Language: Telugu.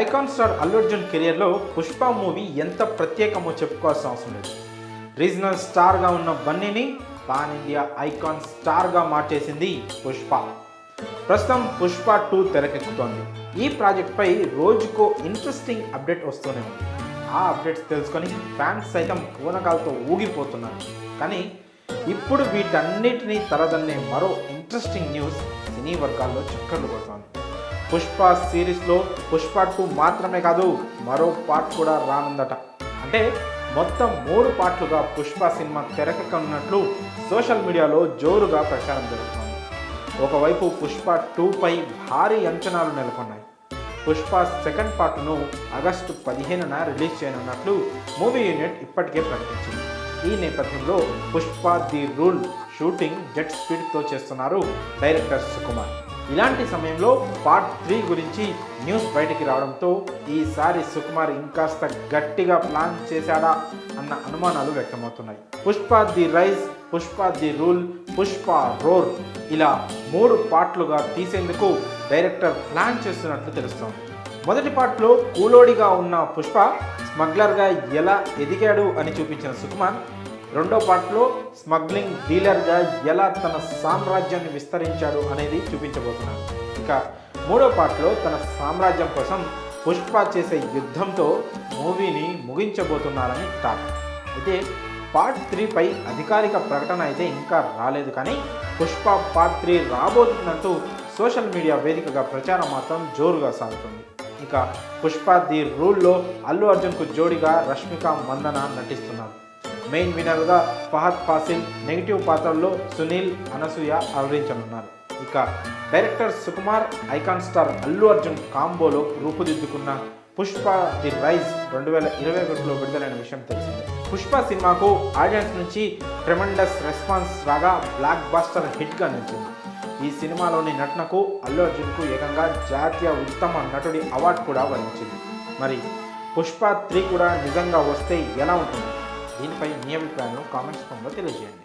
ఐకాన్ స్టార్ అల్లు అర్జున్ కెరియర్లో పుష్ప మూవీ ఎంత ప్రత్యేకమో చెప్పుకోవాల్సిన అవసరం లేదు. రీజనల్ స్టార్గా ఉన్న బన్నీని పాన్ ఇండియా ఐకాన్ స్టార్గా మార్చేసింది పుష్ప. ప్రస్తుతం పుష్ప టూ తెరకెక్కుతోంది. ఈ ప్రాజెక్ట్పై రోజుకో ఇంట్రెస్టింగ్ అప్డేట్ వస్తూనే ఉంది. ఆ అప్డేట్స్ తెలుసుకొని ఫ్యాన్స్ సైతం పూనకాలతో ఊగిపోతున్నారు. కానీ ఇప్పుడు వీటన్నిటినీ తరదన్నే మరో ఇంట్రెస్టింగ్ న్యూస్ సినీ వర్గాల్లో చక్కర్లు కొడుతోంది. పుష్ప సిరీస్లో పుష్ప టూ మాత్రమే కాదు మరో పార్ట్ కూడా రానుందట. అంటే మొత్తం మూడు పార్ట్లుగా పుష్ప సినిమా తెరకెక్కనున్నట్లు సోషల్ మీడియాలో జోరుగా ప్రచారం జరుగుతోంది. ఒకవైపు పుష్ప టూపై భారీ అంచనాలు నెలకొన్నాయి. పుష్ప సెకండ్ పార్ట్ను ఆగస్టు పదిహేనున రిలీజ్ చేయనున్నట్లు మూవీ యూనిట్ ఇప్పటికే ప్రకటించింది. ఈ నేపథ్యంలో Pushpa the rule shooting jet స్పీడ్తో చేస్తున్నారు డైరెక్టర్ సుకుమార్. ఇలాంటి సమయంలో పార్ట్ త్రీ గురించి న్యూస్ బయటికి రావడంతో ఈసారి సుకుమార్ ఇంకాస్త గట్టిగా ప్లాన్ చేశాడా అన్న అనుమానాలు వ్యక్తమవుతున్నాయి. Pushpa the rise Pushpa the rule Pushpa roar ఇలా మూడు పార్ట్లుగా తీసేందుకు డైరెక్టర్ ప్లాన్ చేస్తున్నట్లు తెలుస్తోంది. మొదటి పార్ట్లో కూలోడిగా ఉన్న పుష్ప స్మగ్లర్గా ఎలా ఎదిగాడు అని చూపించిన సుకుమార్ రెండో పార్ట్లో స్మగ్లింగ్ డీలర్గా ఎలా తన సామ్రాజ్యాన్ని విస్తరించాడు అనేది చూపించబోతున్నాను. ఇక మూడో పార్ట్లో తన సామ్రాజ్యం కోసం పుష్ప చేసే యుద్ధంతో మూవీని ముగించబోతున్నారని టాక్. అయితే పార్ట్ త్రీపై అధికారిక ప్రకటన అయితే ఇంకా రాలేదు కానీ పుష్ప పార్ట్ త్రీ రాబోతున్నట్టు సోషల్ మీడియా వేదికగా ప్రచారం మాత్రం జోరుగా సాగుతుంది. ఇక పుష్ప ది రూల్లో అల్లు అర్జున్కు జోడిగా రష్మిక మందన నటిస్తున్నారు. మెయిన్ వినర్గా ఫహద్ ఫాసిల్ నెగిటివ్ పాత్రల్లో సునీల్ అనసూయ అలరించనున్నారు. ఇక director Sukumar icon star Allu Arjun కాంబోలో రూపుదిద్దుకున్న పుష్ప ది రైజ్ రెండు వేల ఇరవై ఒకటిలో విడుదలైన విషయం తెలిసిందే. పుష్ప సినిమాకు ఆడియన్స్ నుంచి ట్రెమండస్ రెస్పాన్స్ రాగా బ్లాక్ బాస్టర్ హిట్గా నిలిచింది. ఈ సినిమాలోని నటనకు అల్లు అర్జున్కు ఏకంగా జాతీయ ఉత్తమ నటుడి అవార్డు కూడా వరించింది. మరి పుష్ప త్రీ కూడా నిజంగా వస్తే ఎలా ఉంటుంది? దీనిపై మీ అభిప్రాయాలను కామెంట్స్ రూపంలో తెలియజేయండి.